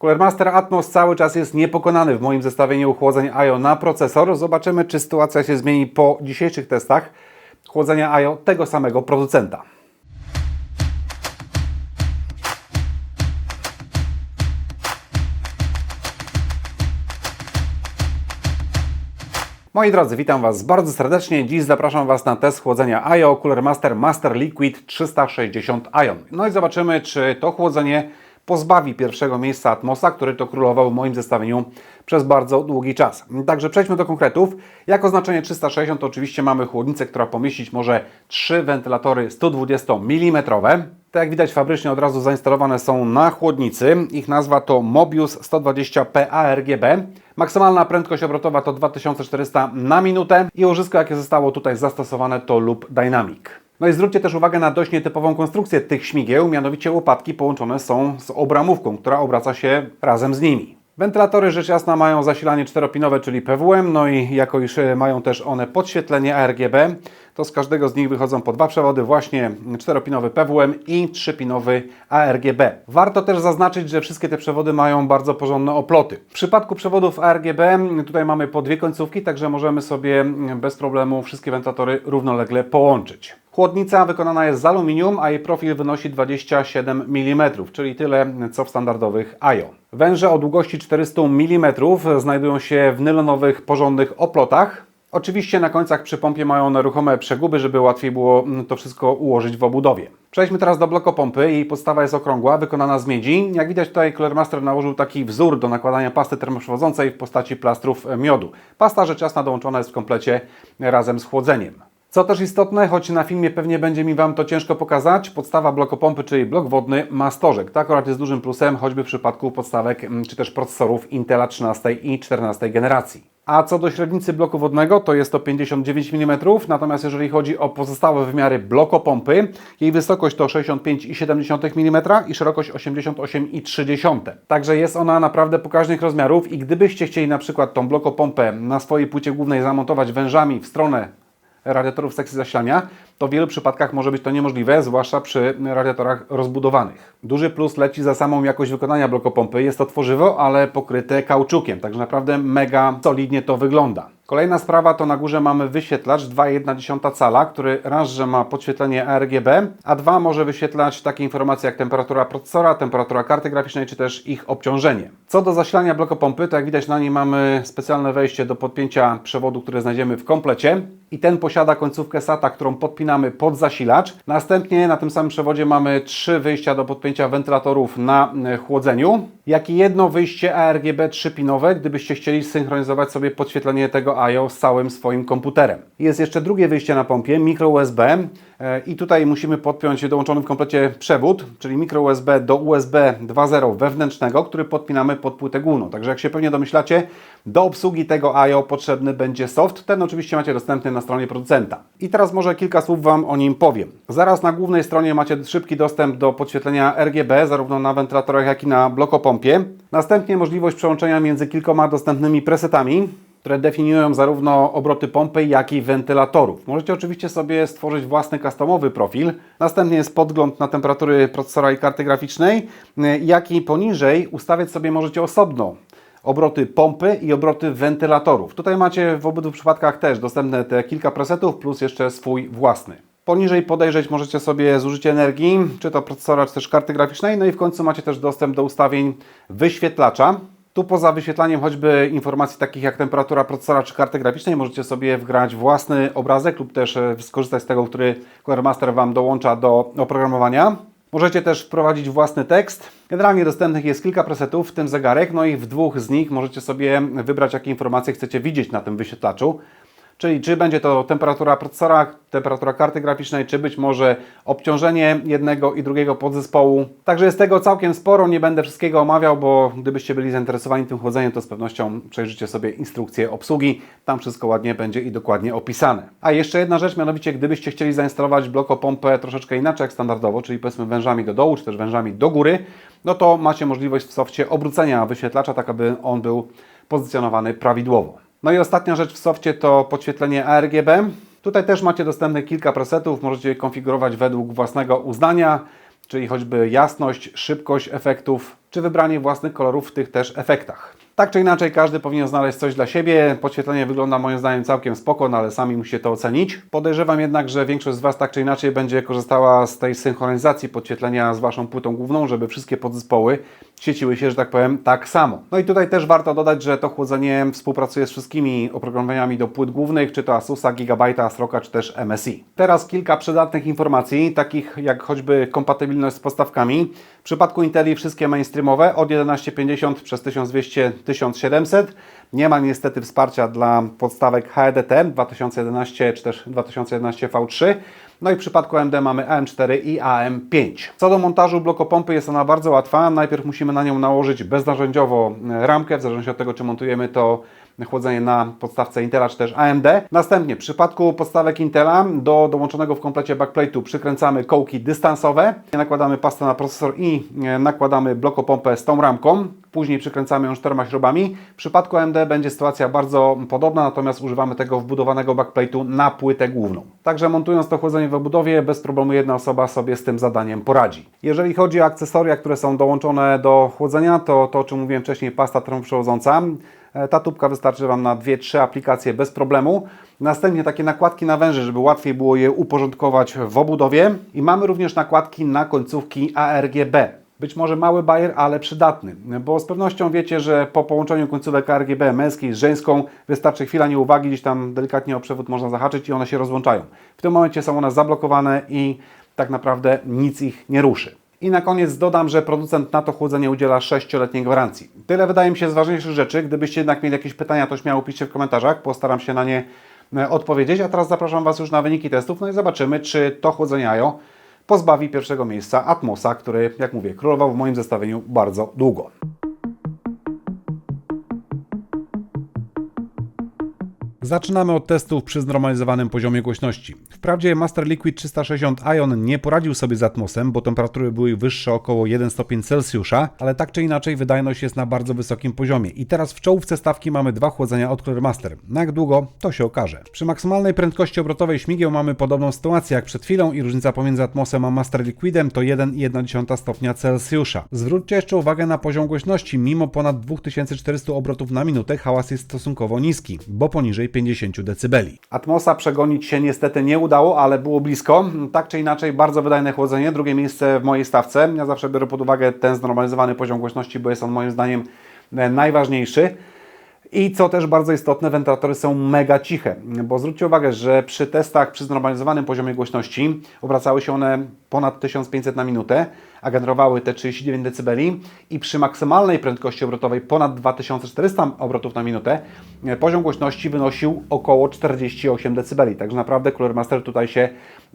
Cooler Master Atmos cały czas jest niepokonany w moim zestawieniu chłodzeń IO na procesor. Zobaczymy, czy sytuacja się zmieni po dzisiejszych testach chłodzenia IO tego samego producenta. Moi drodzy, witam Was bardzo serdecznie. Dziś zapraszam Was na test chłodzenia IO Cooler Master Master Liquid 360 Ion. No i zobaczymy, czy to chłodzenie pozbawi pierwszego miejsca Atmosa, który to królował w moim zestawieniu przez bardzo długi czas. Także przejdźmy do konkretów. Jak oznaczenie 360 to oczywiście mamy chłodnicę, która pomieścić może trzy wentylatory 120 mm. Tak jak widać fabrycznie od razu zainstalowane są na chłodnicy. Ich nazwa to Mobius 120P ARGB. Maksymalna prędkość obrotowa to 2400 na minutę i łożysko jakie zostało tutaj zastosowane to Loop Dynamic. No i zwróćcie też uwagę na dość nietypową konstrukcję tych śmigieł, mianowicie łopatki połączone są z obramówką, która obraca się razem z nimi. Wentylatory rzecz jasna mają zasilanie czteropinowe, czyli PWM, no i jako iż e, mają też one podświetlenie ARGB, to z każdego z nich wychodzą po dwa przewody, właśnie czteropinowy PWM i trzypinowy ARGB. Warto też zaznaczyć, że wszystkie te przewody mają bardzo porządne oploty. W przypadku przewodów ARGB tutaj mamy po dwie końcówki, także możemy sobie bez problemu wszystkie wentylatory równolegle połączyć. Chłodnica wykonana jest z aluminium, a jej profil wynosi 27 mm, czyli tyle co w standardowych IO. Węże o długości 400 mm znajdują się w nylonowych, porządnych oplotach. Oczywiście na końcach przy pompie mają one ruchome przeguby, żeby łatwiej było to wszystko ułożyć w obudowie. Przejdźmy teraz do blokopompy. Jej podstawa jest okrągła, wykonana z miedzi. Jak widać tutaj Cooler Master nałożył taki wzór do nakładania pasty termoprzewodzącej w postaci plastrów miodu. Pasta rzecz jasna dołączona jest w komplecie razem z chłodzeniem. Co też istotne, choć na filmie pewnie będzie mi Wam to ciężko pokazać, podstawa blokopompy, czyli blok wodny ma stożek. To akurat jest dużym plusem, choćby w przypadku podstawek czy też procesorów Intela 13 i 14 generacji. A co do średnicy bloku wodnego, to jest to 59 mm, natomiast jeżeli chodzi o pozostałe wymiary blokopompy, jej wysokość to 65,7 mm i szerokość 88,3. Także jest ona naprawdę pokaźnych rozmiarów i gdybyście chcieli na przykład tą blokopompę na swojej płycie głównej zamontować wężami w stronę radiatorów sekcji zasilania, to w wielu przypadkach może być to niemożliwe, zwłaszcza przy radiatorach rozbudowanych. Duży plus leci za samą jakość wykonania blokopompy. Jest to tworzywo, ale pokryte kauczukiem, także naprawdę mega solidnie to wygląda. Kolejna sprawa to na górze mamy wyświetlacz 2,1 cala, który raz, że ma podświetlenie RGB, a dwa może wyświetlać takie informacje jak temperatura procesora, temperatura karty graficznej, czy też ich obciążenie. Co do zasilania blokopompy, to jak widać na niej mamy specjalne wejście do podpięcia przewodu, które znajdziemy w komplecie i ten posiada końcówkę SATA, którą podpinamy pod zasilacz. Następnie na tym samym przewodzie mamy trzy wyjścia do podpięcia wentylatorów na e, chłodzeniu, jak i jedno wyjście ARGB 3-pinowe, gdybyście chcieli synchronizować sobie podświetlenie tego IO z całym swoim komputerem. Jest jeszcze drugie wyjście na pompie, micro USB e, i tutaj musimy podpiąć dołączony w komplecie przewód, czyli micro USB do USB 2.0 wewnętrznego, który podpinamy pod płytę główną. Także jak się pewnie domyślacie, do obsługi tego IO potrzebny będzie soft. Ten oczywiście macie dostępny na stronie producenta. I teraz może kilka słów Wam o nim powiem. Zaraz na głównej stronie macie szybki dostęp do podświetlenia RGB, zarówno na wentylatorach, jak i na blokopompie. Następnie możliwość przełączenia między kilkoma dostępnymi presetami które definiują zarówno obroty pompy, jak i wentylatorów. Możecie oczywiście sobie stworzyć własny customowy profil. Następnie jest podgląd na temperatury procesora i karty graficznej, jak i poniżej ustawiać sobie możecie osobno obroty pompy i obroty wentylatorów. Tutaj macie w obydwu przypadkach też dostępne te kilka presetów plus jeszcze swój własny. Poniżej podejrzeć możecie sobie zużycie energii, czy to procesora, czy też karty graficznej. No i w końcu macie też dostęp do ustawień wyświetlacza. Tu poza wyświetlaniem choćby informacji takich jak temperatura procesora czy karty graficznej możecie sobie wgrać własny obrazek lub też e, skorzystać z tego, który Cooler Master Wam dołącza do oprogramowania. Możecie też wprowadzić własny tekst. Generalnie dostępnych jest kilka presetów, w tym zegarek, no i w dwóch z nich możecie sobie wybrać, jakie informacje chcecie widzieć na tym wyświetlaczu. Czyli czy będzie to temperatura procesora, temperatura karty graficznej, czy być może obciążenie jednego i drugiego podzespołu. Także jest tego całkiem sporo, nie będę wszystkiego omawiał, bo gdybyście byli zainteresowani tym chłodzeniem, to z pewnością przejrzycie sobie instrukcję obsługi. Tam wszystko ładnie będzie i dokładnie opisane. A jeszcze jedna rzecz, mianowicie gdybyście chcieli zainstalować blokopompę troszeczkę inaczej jak standardowo, czyli powiedzmy wężami do dołu, czy też wężami do góry, no to macie możliwość w softie obrócenia wyświetlacza, tak aby on był pozycjonowany prawidłowo. No i ostatnia rzecz w softie to podświetlenie ARGB. Tutaj też macie dostępne kilka presetów, możecie je konfigurować według własnego uznania, czyli choćby jasność, szybkość efektów, czy wybranie własnych kolorów w tych też efektach. Tak czy inaczej, każdy powinien znaleźć coś dla siebie. Podświetlenie wygląda moim zdaniem całkiem spoko, no ale sami musicie to ocenić. Podejrzewam jednak, że większość z Was tak czy inaczej będzie korzystała z tej synchronizacji podświetlenia z Waszą płytą główną, żeby wszystkie podzespoły świeciły się, że tak powiem, tak samo. No i tutaj też warto dodać, że to chłodzenie współpracuje z wszystkimi oprogramowaniami do płyt głównych, czy to Asusa, Gigabyte, Asroka, czy też MSI. Teraz kilka przydatnych informacji, takich jak choćby kompatybilność z podstawkami. W przypadku Inteli wszystkie mainstreamowe od 1150 przez 1200 1700. Nie ma niestety wsparcia dla podstawek HEDT 2011 czy też 2011 V3. No i w przypadku AMD mamy AM4 i AM5. Co do montażu blokopompy jest ona bardzo łatwa. Najpierw musimy na nią nałożyć beznarzędziowo ramkę, w zależności od tego czy montujemy to chłodzenie na podstawce Intela czy też AMD. Następnie w przypadku podstawek Intela do dołączonego w komplecie backplate'u przykręcamy kołki dystansowe, nakładamy pastę na procesor i nakładamy blokopompę z tą ramką. Później przykręcamy ją czterema śrubami. W przypadku AMD będzie sytuacja bardzo podobna, natomiast używamy tego wbudowanego backplate'u na płytę główną. Także montując to chłodzenie w obudowie, bez problemu jedna osoba sobie z tym zadaniem poradzi. Jeżeli chodzi o akcesoria, które są dołączone do chłodzenia, to to, o czym mówiłem wcześniej, pasta termoprzewodząca. E, ta tubka wystarczy Wam na 2-3 aplikacje bez problemu. Następnie takie nakładki na węże, żeby łatwiej było je uporządkować w obudowie. I mamy również nakładki na końcówki ARGB. Być może mały bajer, ale przydatny, bo z pewnością wiecie, że po połączeniu końcówek RGB męskiej z żeńską wystarczy chwila nieuwagi, gdzieś tam delikatnie o przewód można zahaczyć i one się rozłączają. W tym momencie są one zablokowane i tak naprawdę nic ich nie ruszy. I na koniec dodam, że producent na to chłodzenie udziela 6-letniej gwarancji. Tyle wydaje mi się z ważniejszych rzeczy. Gdybyście jednak mieli jakieś pytania, to śmiało piszcie w komentarzach, postaram się na nie e, odpowiedzieć. A teraz zapraszam Was już na wyniki testów, no i zobaczymy, czy to chłodzenie IO pozbawi pierwszego miejsca Atmosa, który, jak mówię, królował w moim zestawieniu bardzo długo. Zaczynamy od testów przy znormalizowanym poziomie głośności. Wprawdzie Master Liquid 360 Ion nie poradził sobie z Atmosem, bo temperatury były wyższe około 1 stopień Celsjusza, ale tak czy inaczej wydajność jest na bardzo wysokim poziomie. I teraz w czołówce stawki mamy dwa chłodzenia od Cooler Master. Na jak długo? To się okaże. Przy maksymalnej prędkości obrotowej śmigieł mamy podobną sytuację jak przed chwilą i różnica pomiędzy Atmosem a Master Liquidem to 1,1 stopnia Celsjusza. Zwróćcie jeszcze uwagę na poziom głośności. Mimo ponad 2400 obrotów na minutę hałas jest stosunkowo niski, bo poniżej 50 dB. Atmosa przegonić się niestety nie udało, ale było blisko. Tak czy inaczej, bardzo wydajne chłodzenie. Drugie miejsce w mojej stawce. Ja zawsze biorę pod uwagę ten znormalizowany poziom głośności, bo jest on moim zdaniem e, najważniejszy. I co też bardzo istotne, wentylatory są mega ciche, bo zwróćcie uwagę, że przy testach przy znormalizowanym poziomie głośności obracały się one ponad 1500 na minutę, a generowały te 39 dB i przy maksymalnej prędkości obrotowej ponad 2400 obrotów na minutę e, poziom głośności wynosił około 48 dB. Także naprawdę Cooler Master tutaj się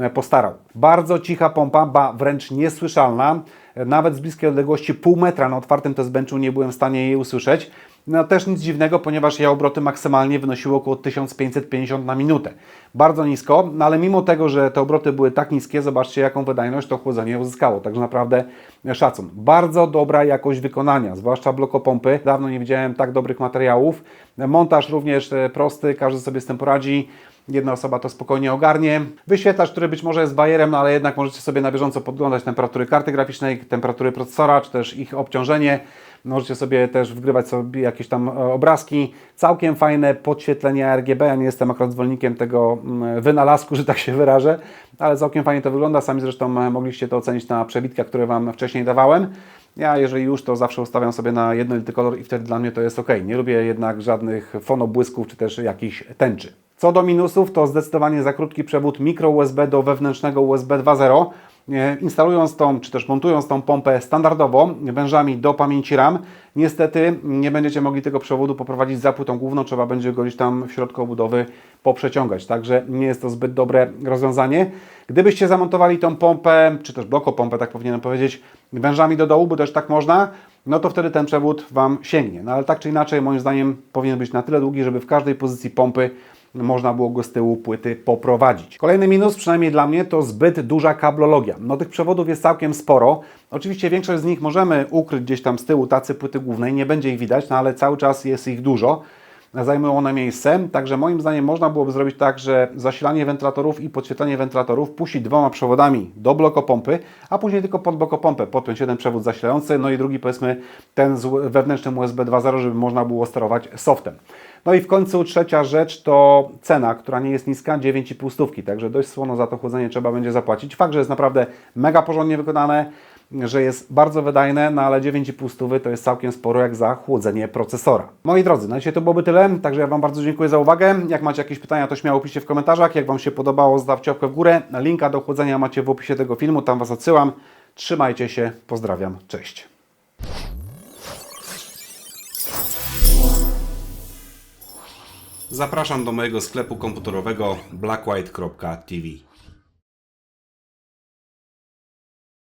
e, postarał. Bardzo cicha pompa, ba wręcz niesłyszalna. E, nawet z bliskiej odległości pół metra na otwartym test benchu nie byłem w stanie jej usłyszeć. No też nic dziwnego, ponieważ jej obroty maksymalnie wynosiły około 1550 na minutę. Bardzo nisko, no ale mimo tego, że te obroty były tak niskie, zobaczcie jaką wydajność to chłodzenie uzyskało. Także naprawdę szacun. Bardzo dobra jakość wykonania, zwłaszcza blokopompy. Dawno nie widziałem tak dobrych materiałów. Montaż również e, prosty, każdy sobie z tym poradzi. Jedna osoba to spokojnie ogarnie. Wyświetlacz, który być może jest bajerem, no ale jednak możecie sobie na bieżąco podglądać temperatury karty graficznej, temperatury procesora, czy też ich obciążenie. Możecie sobie też wgrywać sobie jakieś tam e, obrazki. Całkiem fajne podświetlenie RGB. Ja nie jestem akurat zwolennikiem tego mm, wynalazku, że tak się wyrażę, ale całkiem fajnie to wygląda. Sami zresztą e, mogliście to ocenić na przebitkach, które Wam wcześniej dawałem. Ja, jeżeli już, to zawsze ustawiam sobie na jednolity kolor i wtedy dla mnie to jest ok. Nie lubię jednak żadnych fonobłysków czy też jakichś tęczy. Co do minusów, to zdecydowanie za krótki przewód mikro USB do wewnętrznego USB 2.0. Instalując tą, czy też montując tą pompę standardowo wężami do pamięci RAM, niestety nie będziecie mogli tego przewodu poprowadzić za płytą główną, trzeba będzie go gdzieś tam w środku obudowy poprzeciągać, także nie jest to zbyt dobre rozwiązanie. Gdybyście zamontowali tą pompę, czy też blokopompę, tak powinienem powiedzieć, wężami do dołu, bo też tak można, no to wtedy ten przewód Wam sięgnie. No ale tak czy inaczej, moim zdaniem powinien być na tyle długi, żeby w każdej pozycji pompy można było go z tyłu płyty poprowadzić. Kolejny minus, przynajmniej dla mnie, to zbyt duża kablologia. No tych przewodów jest całkiem sporo. Oczywiście większość z nich możemy ukryć gdzieś tam z tyłu tacy płyty głównej, nie będzie ich widać, no ale cały czas jest ich dużo. Zajmują one miejsce. Także moim zdaniem można byłoby zrobić tak, że zasilanie wentylatorów i podświetlenie wentylatorów puścić dwoma przewodami do blokopompy, a później tylko pod blokopompę podpiąć jeden przewód zasilający, no i drugi powiedzmy ten z wewnętrznym USB 2.0, żeby można było sterować softem. No i w końcu trzecia rzecz to cena, która nie jest niska, 9,5 stówki, także dość słono za to chłodzenie trzeba będzie zapłacić. Fakt, że jest naprawdę mega porządnie wykonane, że jest bardzo wydajne, no ale 9,5 stówy to jest całkiem sporo jak za chłodzenie procesora. Moi drodzy, na dzisiaj to byłoby tyle, także ja Wam bardzo dziękuję za uwagę. Jak macie jakieś pytania, to śmiało piszcie w komentarzach. Jak Wam się podobało, zostawcie łapkę w górę. Linka do chłodzenia macie w opisie tego filmu, tam Was odsyłam. Trzymajcie się, pozdrawiam, cześć. Zapraszam do mojego sklepu komputerowego blackwhite.tv.